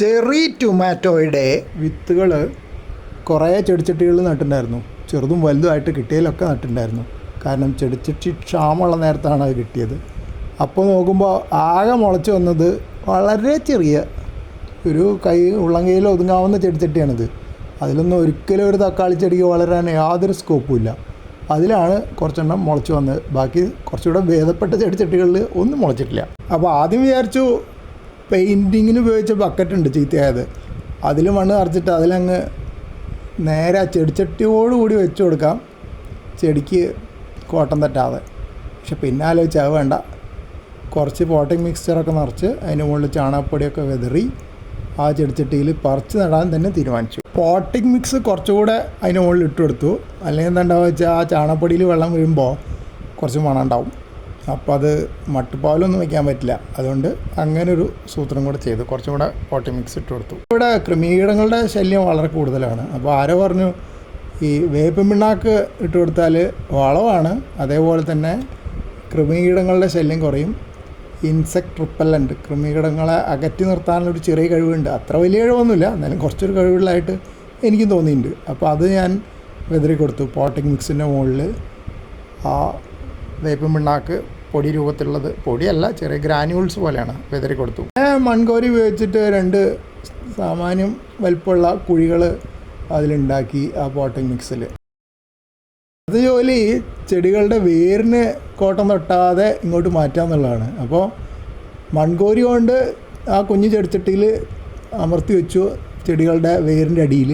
Cherry ടൊമാറ്റോയുടെ വിത്തുകൾ കുറേ ചെടിച്ചട്ടികൾ നട്ടിട്ടുണ്ടായിരുന്നു. ചെറുതും വലുതുമായിട്ട് കിട്ടിയതിലൊക്കെ നട്ടിട്ടുണ്ടായിരുന്നു. കാരണം ചെടിച്ചട്ടി ക്ഷാമമുള്ള നേരത്താണ് അത് കിട്ടിയത്. അപ്പോൾ നോക്കുമ്പോൾ ആകെ മുളച്ച് വന്നത് വളരെ ചെറിയ ഒരു കൈ ഉള്ളം കൈയിൽ ഒതുങ്ങാവുന്ന ചെടിച്ചട്ടിയാണിത്. അതിലൊന്നും ഒരിക്കലും ഒരു തക്കാളി ചെടിക്ക് വളരാൻ യാതൊരു സ്കോപ്പും ഇല്ല. അതിലാണ് കുറച്ചെണ്ണം മുളച്ച് വന്നത്. ബാക്കി കുറച്ചുകൂടെ ഭേദപ്പെട്ട ചെടിച്ചട്ടികളിൽ ഒന്നും മുളച്ചിട്ടില്ല. അപ്പോൾ ആദ്യം വിചാരിച്ചു പെയിന്റിങ്ങിന് ഉപയോഗിച്ച ബക്കറ്റ് ഉണ്ട് ചീത്തയായത്. അതിൽ മണ്ണ് നിറച്ചിട്ട് അതിലങ്ങ് നേരെ ആ ചെടിച്ചട്ടിയോടുകൂടി വെച്ച് കൊടുക്കാം. ചെടിക്ക് കോട്ടം തട്ടാതെ. പക്ഷെ പിന്നെ ആലോചിച്ചാൽ അത് വേണ്ട. കുറച്ച് പോട്ടിംഗ് മിക്സ്ചറൊക്കെ നിറച്ച് അതിന് മുകളിൽ ചാണകപ്പൊടിയൊക്കെ വിതറി ആ ചെടിച്ചട്ടിയിൽ പറിച്ച് നടാൻ തന്നെ തീരുമാനിച്ചു. പോട്ടിംഗ് മിക്സ് കുറച്ചുകൂടെ അതിന് മുകളിൽ ഇട്ട് കൊടുത്തു. അല്ലെങ്കിൽ എന്താ വെച്ചാൽ ആ ചാണകപ്പൊടിയിൽ വെള്ളം വീഴുമ്പോൾ കുറച്ച് മണം ഉണ്ടാവും അപ്പോൾ അത് മട്ടുപാലൊന്നും വയ്ക്കാൻ പറ്റില്ല. അതുകൊണ്ട് അങ്ങനെ ഒരു സൂത്രം കൂടെ ചെയ്തു. കുറച്ചും കൂടെ പോട്ടി മിക്സ് ഇട്ട് കൊടുത്തു. ഇവിടെ ക്രിമീടങ്ങളുടെ ശല്യം വളരെ കൂടുതലാണ്. അപ്പോൾ ആരോ പറഞ്ഞു ഈ വേപ്പിൻ പിണ്ണാക്ക് ഇട്ട് കൊടുത്താൽ വളമാണ്. അതേപോലെ തന്നെ കൃമീകീടങ്ങളുടെ ശല്യം കുറയും. ഇൻസെക്ട് റിപ്പല്ലന്റ് കൃമികീടങ്ങളെ അകറ്റി നിർത്താനുള്ളൊരു ചെറിയ കഴിവുണ്ട്. അത്ര വലിയ കഴിവൊന്നുമില്ല. എന്നാലും കുറച്ചൊരു കഴിവുള്ളതായിട്ട് എനിക്കും തോന്നിയിട്ടുണ്ട്. അപ്പോൾ അത് ഞാൻ വെതിരി കൊടുത്തു. പോട്ടിംഗ് മിക്സിന്റെ മുകളിൽ ആ വേപ്പിൻ പിണ്ണാക്ക് പൊടി രൂപത്തിലുള്ളത്. പൊടിയല്ല ചെറിയ ഗ്രാനുവൽസ് പോലെയാണ് വിതറി കൊടുത്തു. മൺകോരി ഉപയോഗിച്ചിട്ട് രണ്ട് സാമാന്യം വലിപ്പമുള്ള കുഴികൾ അതിലുണ്ടാക്കി ആ പോട്ടിംഗ് മിക്സിൽ അത് ജോലി ചെടികളുടെ വേരിന് കോട്ടം തൊട്ടാതെ ഇങ്ങോട്ട് മാറ്റുക എന്നുള്ളതാണ്. അപ്പോൾ മൺകോരി കൊണ്ട് ആ കുഞ്ഞു ചെടിച്ചട്ടിയിൽ അമർത്തി വെച്ചു ചെടികളുടെ വേരിന്റെ അടിയിൽ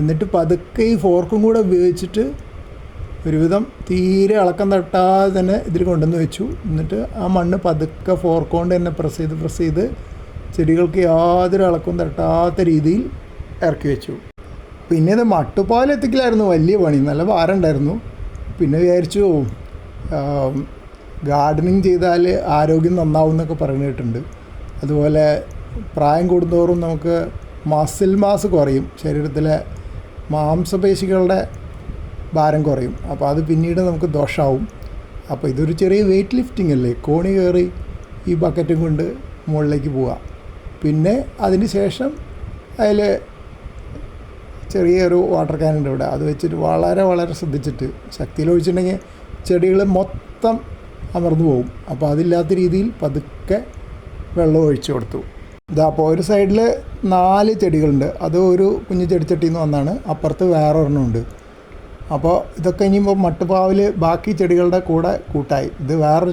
എന്നിട്ട് പതുക്കെ ഈ ഫോർക്കും കൂടെ ഉപയോഗിച്ചിട്ട് ഒരുവിധം തീരെ ഇളക്കം തട്ടാതെ തന്നെ ഇതിൽ കൊണ്ടുവന്ന് വെച്ചു. എന്നിട്ട് ആ മണ്ണ് പതുക്കെ ഫോർക്കോണ്ട് കൊണ്ട് തന്നെ പ്രസ് ചെയ്ത് പ്രസ് ചെയ്ത് ചെടികൾക്ക് യാതൊരു ഇളക്കവും തട്ടാത്ത രീതിയിൽ ഇറക്കി വെച്ചു. പിന്നെ ഇത് മട്ടുപാൽ എത്തിക്കലായിരുന്നു വലിയ പണി. നല്ല ഭാരം ഉണ്ടായിരുന്നു. പിന്നെ വിചാരിച്ചു ഗാർഡനിങ് ചെയ്താൽ ആരോഗ്യം നന്നാവും എന്നൊക്കെ പറഞ്ഞു കേട്ടിട്ടുണ്ട് അതുപോലെ പ്രായം കൂടുന്തോറും നമുക്ക് മസിൽ മാസ് കുറയും. ശരീരത്തിലെ മാംസപേശികളുടെ ഭാരം കുറയും. അപ്പോൾ അത് പിന്നീട് നമുക്ക് ദോഷമാവും അപ്പോൾ ഇതൊരു ചെറിയ വെയിറ്റ് ലിഫ്റ്റിംഗ് അല്ലേ? കോണി കയറി ഈ ബക്കറ്റും കൊണ്ട് മുകളിലേക്ക് പോവുക പിന്നെ അതിന് ശേഷം അതിൽ ചെറിയൊരു വാട്ടർ ക്യാനുണ്ട് ഇവിടെ. അത് വെച്ചിട്ട് വളരെ വളരെ ശ്രദ്ധിച്ചിട്ട് ശക്തിയിൽ ഒഴിച്ചിട്ടുണ്ടെങ്കിൽ ചെടികൾ മൊത്തം അമർന്നു പോകും അപ്പോൾ അതില്ലാത്ത രീതിയിൽ പതുക്കെ വെള്ളം ഒഴിച്ചു കൊടുത്തു. ഇതാ അപ്പോൾ ഒരു സൈഡിൽ നാല് ചെടികളുണ്ട്. അത് ഒരു കുഞ്ഞു ചെടിച്ചട്ടിയിൽ നിന്ന് വന്നാണ്. അപ്പുറത്ത് വേറെ ഒരെണ്ണമുണ്ട് അപ്പോൾ ഇതൊക്കെ ഇനിയിപ്പോൾ മട്ടുപാവിൽ ബാക്കി ചെടികളുടെ കൂടെ കൂട്ടായി. ഇത് വേറൊരു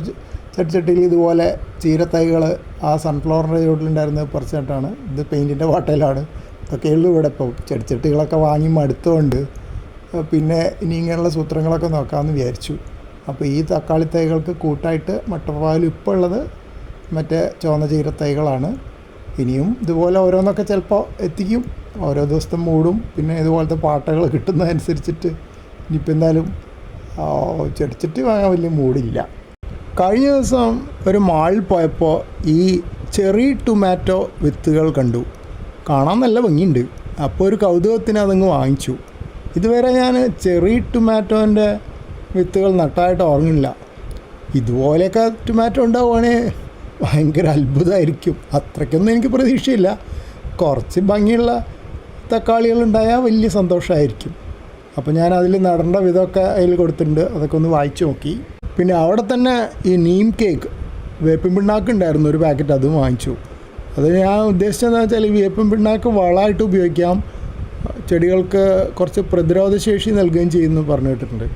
ചെടിച്ചട്ടിയിൽ ഇതുപോലെ ചീരത്തൈകൾ ആ സൺഫ്ലവറിന്റെ ചുവട്ടിലുണ്ടായിരുന്നത് പറിച്ചിട്ടാണ്. ഇത് പെയിന്റിന്റെ വാട്ടയിലാണ്. ഇതൊക്കെ ഉള്ളു ഇവിടെ ഇപ്പോൾ ചെടിച്ചട്ടികളൊക്കെ വാങ്ങി മടുത്തുകൊണ്ട് പിന്നെ ഇനി ഇങ്ങനെയുള്ള സൂത്രങ്ങളൊക്കെ നോക്കാമെന്ന് വിചാരിച്ചു. അപ്പോൾ ഈ തക്കാളി തൈകൾക്ക് കൂട്ടായിട്ട് മട്ടപ്പാവിൽ ഇപ്പോൾ ഉള്ളത് മറ്റേ ചുവന്ന ചീരത്തൈകളാണ്. ഇനിയും ഇതുപോലെ ഓരോന്നൊക്കെ ചിലപ്പോൾ എത്തിക്കും. ഓരോ ദിവസത്തെ മൂടും പിന്നെ ഇതുപോലത്തെ പാട്ടകൾ കിട്ടുന്നതനുസരിച്ചിട്ട് ഇനിയിപ്പോൾ എന്തായാലും ചെടിച്ചട്ടി വാങ്ങാൻ വലിയ മൂടില്ല. കഴിഞ്ഞ ദിവസം ഒരു മാളിൽ പോയപ്പോൾ ഈ ചെറി ടൊമാറ്റോ വിത്തുകൾ കണ്ടു. കാണാൻ നല്ല ഭംഗിയുണ്ട്. അപ്പോൾ ഒരു കൗതുകത്തിന് അതങ്ങ് വാങ്ങിച്ചു. ഇതുവരെ ഞാൻ ചെറി ടൊമാറ്റോന്റെ വിത്തുകൾ നട്ടായിട്ട് ഓർമ്മയില്ല ഇതുപോലെയൊക്കെ ടൊമാറ്റോ ഉണ്ടാവുകയാണെങ്കിൽ ഭയങ്കര അത്ഭുതമായിരിക്കും. അത്രയ്ക്കൊന്നും എനിക്ക് പ്രതീക്ഷയില്ല. കുറച്ച് ഭംഗിയുള്ള തക്കാളികൾ തക്കാളികളുണ്ടായാൽ വലിയ സന്തോഷമായിരിക്കും. അപ്പോൾ ഞാൻ അതിൽ നടേണ്ട വിധമൊക്കെ അതിൽ കൊടുത്തിട്ടുണ്ട്. അതൊക്കെ ഒന്ന് വായിച്ചു നോക്കി. പിന്നെ അവിടെ തന്നെ ഈ നീം കേക്ക് വേപ്പിൻ പിണ്ണാക്ക് ഉണ്ടായിരുന്നു ഒരു പാക്കറ്റ് അതും വാങ്ങിച്ചു. അത് ഞാൻ ഉദ്ദേശിച്ചത് എന്താ വെച്ചാൽ ഈ വേപ്പിൻ പിണ്ണാക്ക് വളമായിട്ട് ഉപയോഗിക്കാം. ചെടികൾക്ക് കുറച്ച് പ്രതിരോധ ശേഷി നൽകുകയും ചെയ്യുന്നു പറഞ്ഞു കേട്ടിട്ടുണ്ട്.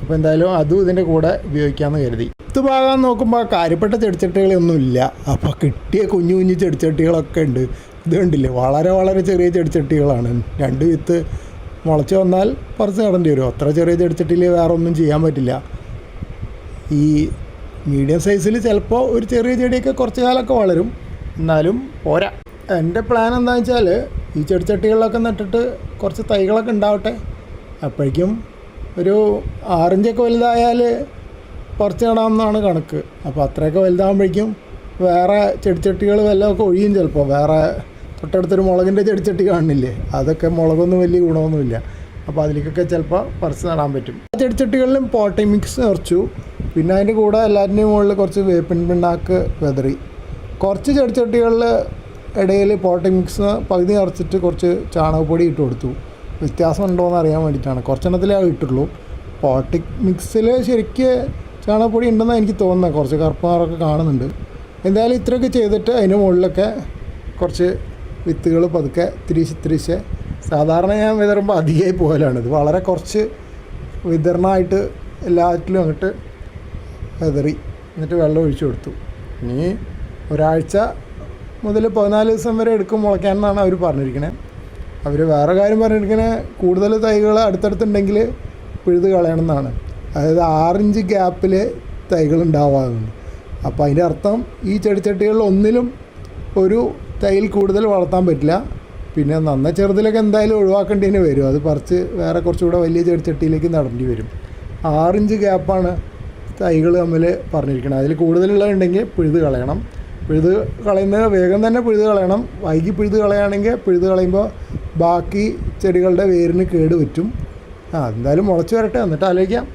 അപ്പോൾ എന്തായാലും അതും ഇതിന്റെ കൂടെ ഉപയോഗിക്കാമെന്ന് കരുതി. ഇത് ഭാഗം നോക്കുമ്പോൾ കാര്യപ്പെട്ട ചെടിച്ചട്ടികളൊന്നും ഇല്ല അപ്പോൾ കിട്ടിയ കുഞ്ഞു കുഞ്ഞു ചെടിച്ചട്ടികളൊക്കെ ഉണ്ട്. ഇത് കണ്ടില്ലേ? വളരെ വളരെ ചെറിയ ചെടിച്ചട്ടികളാണ്. രണ്ട് വിത്ത് മുളച്ച് വന്നാൽ പറിച്ച് നടേണ്ടി വരും. അത്ര ചെറിയത് എടുത്തിട്ടില്ലേ വേറെ ഒന്നും ചെയ്യാൻ പറ്റില്ല. ഈ മീഡിയം സൈസിൽ ചിലപ്പോൾ ഒരു ചെറിയ ചെടിയൊക്കെ കുറച്ച് കാലമൊക്കെ വളരും. എന്നാലും പോരാ. എന്റെ പ്ലാൻ എന്താണെന്ന് വെച്ചാൽ ഈ ചെടിച്ചട്ടികളിലൊക്കെ നട്ടിട്ട് കുറച്ച് തൈകളൊക്കെ ഉണ്ടാവട്ടെ. അപ്പോഴേക്കും ഒരു ആറിഞ്ചൊക്കെ വലുതായാൽ പറിച്ച് നടാമെന്നാണ് കണക്ക്. അപ്പോൾ അത്രയൊക്കെ വലുതാകുമ്പോഴേക്കും വേറെ ചെടിച്ചട്ടികൾ വല്ലതൊക്കെ ഒഴിയും ചിലപ്പോൾ വേറെ തൊട്ടടുത്തൊരു മുളകിന്റെ ചെടിച്ചട്ടി കാണുന്നില്ലേ അതൊക്കെ മുളകൊന്നും വലിയ ഗുണമൊന്നുമില്ല. അപ്പോൾ അതിലേക്കൊക്കെ ചിലപ്പോൾ പറിച്ച് നടാൻ പറ്റും. ചെടിച്ചട്ടികളിലും പോട്ടി മിക്സ് നിറച്ചു. പിന്നെ അതിന്റെ കൂടെ എല്ലാറ്റിന്റെയും മുകളിൽ കുറച്ച് വേപ്പിൻ പിണ്ണാക്ക് വെതറി. കുറച്ച് ചെടിച്ചട്ടികളിൽ ഇടയിൽ പോട്ടി മിക്സ് പകുതി നിറച്ചിട്ട് കുറച്ച് ചാണകപ്പൊടി ഇട്ട് കൊടുത്തു. വ്യത്യാസം ഉണ്ടോയെന്ന് അറിയാൻ വേണ്ടിയിട്ടാണ്. കുറച്ചെണ്ണത്തിലേ ഇട്ടുള്ളൂ. പോട്ടി മിക്സിൽ ശരിക്ക് ചാണകപ്പൊടി ഉണ്ടെന്നാണ് എനിക്ക് തോന്നുന്നത്. കുറച്ച് കറുപ്പ് കറുപ്പാറൊക്കെ കാണുന്നുണ്ട്. എന്തായാലും ഇത്രയൊക്കെ ചെയ്തിട്ട് അതിന് മുകളിലൊക്കെ കുറച്ച് വിത്തുകൾ പതുക്കെ തിരിച്ച് തിരിച്ച് സാധാരണ ഞാൻ വിതറുമ്പോൾ അധികമായി പോകലാണ്. ഇത് വളരെ കുറച്ച് വിതരണമായിട്ട് എല്ലാറ്റിലും അങ്ങോട്ട് വിതറി. എന്നിട്ട് വെള്ളം ഒഴിച്ചു കൊടുത്തു. ഇനി ഒരാഴ്ച മുതൽ പതിനാല് ദിവസം വരെ എടുക്കും മുളയ്ക്കാൻ എന്നാണ് അവർ പറഞ്ഞിരിക്കുന്നത് അവർ വേറെ കാര്യം പറഞ്ഞിരിക്കുന്നത് കൂടുതൽ തൈകൾ അടുത്തടുത്തുണ്ടെങ്കിൽ പിഴുത് കളയണം എന്നാണ് അതായത് ആറിഞ്ച് ഗ്യാപ്പിൽ തൈകൾ ഉണ്ടാവാറുണ്ട്. അപ്പോൾ അതിന്റെ അർത്ഥം ഈ ചെടിച്ചട്ടികളിൽ ഒന്നിലും ഒരു തൈയിൽ കൂടുതൽ വളർത്താൻ പറ്റില്ല. പിന്നെ നന്ന ചെറുതിലൊക്കെ എന്തായാലും ഒഴിവാക്കേണ്ടി വരും. അത് പറിച്ച് വേറെ കുറച്ചുകൂടെ വലിയ ചെടിച്ചട്ടിയിലേക്ക് നടണ്ടി വരും. ആറിഞ്ച് ഗ്യാപ്പാണ് തൈകൾ തമ്മിൽ പറഞ്ഞിരിക്കുന്നത് അതിൽ കൂടുതലുള്ളതുണ്ടെങ്കിൽ പിഴുത് കളയണം. പിഴുത് കളയുന്നത് വേഗം തന്നെ പിഴുത് കളയണം. വൈകി പിഴുത് കളയുകയാണെങ്കിൽ പിഴുത് കളയുമ്പോൾ ബാക്കി ചെടികളുടെ വേരിന് കേട് പറ്റും. ആ എന്തായാലും മുളച്ച് വരട്ടെ. എന്നിട്ട് ആലോചിക്കാം.